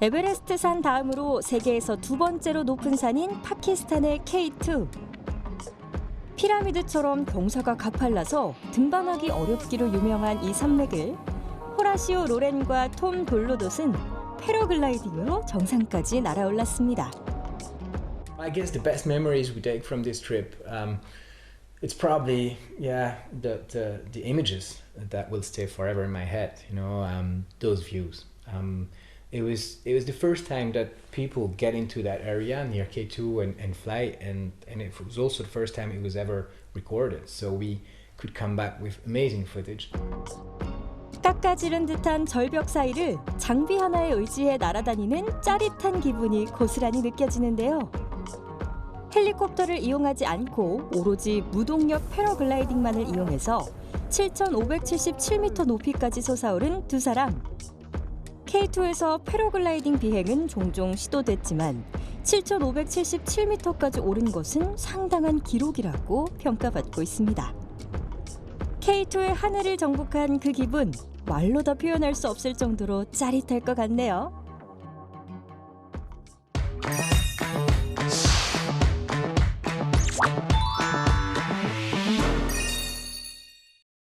에베레스트 산 다음으로 세계에서 두 번째로 높은 산인 파키스탄의 K2. 피라미드처럼 경사가 가팔라서 등반하기 어렵기로 유명한 이 산맥을 호라시오 로렌과 톰 돌로돗은 패러글라이딩으로 정상까지 날아올랐습니다. I guess the best memories we take from this trip, um, it's probably yeah the, the the images that will stay forever in my head. You know, um, those views. Um, it was it was the first time that people get into that area near K2 and, and fly, and and it was also the first time it was ever recorded. So we could come back with amazing footage. 깎아지른 듯한 절벽 사이를 장비 하나에 의지해 날아다니는 짜릿한 기분이 고스란히 느껴지는데요. 헬리콥터를 이용하지 않고 오로지 무동력 패러글라이딩만을 이용해서 7,577m 높이까지 솟아오른 두 사람. K2에서 패러글라이딩 비행은 종종 시도됐지만 7,577m까지 오른 것은 상당한 기록이라고 평가받고 있습니다. K2의 하늘을 정복한 그 기분, 말로 다 표현할 수 없을 정도로 짜릿할 것 같네요.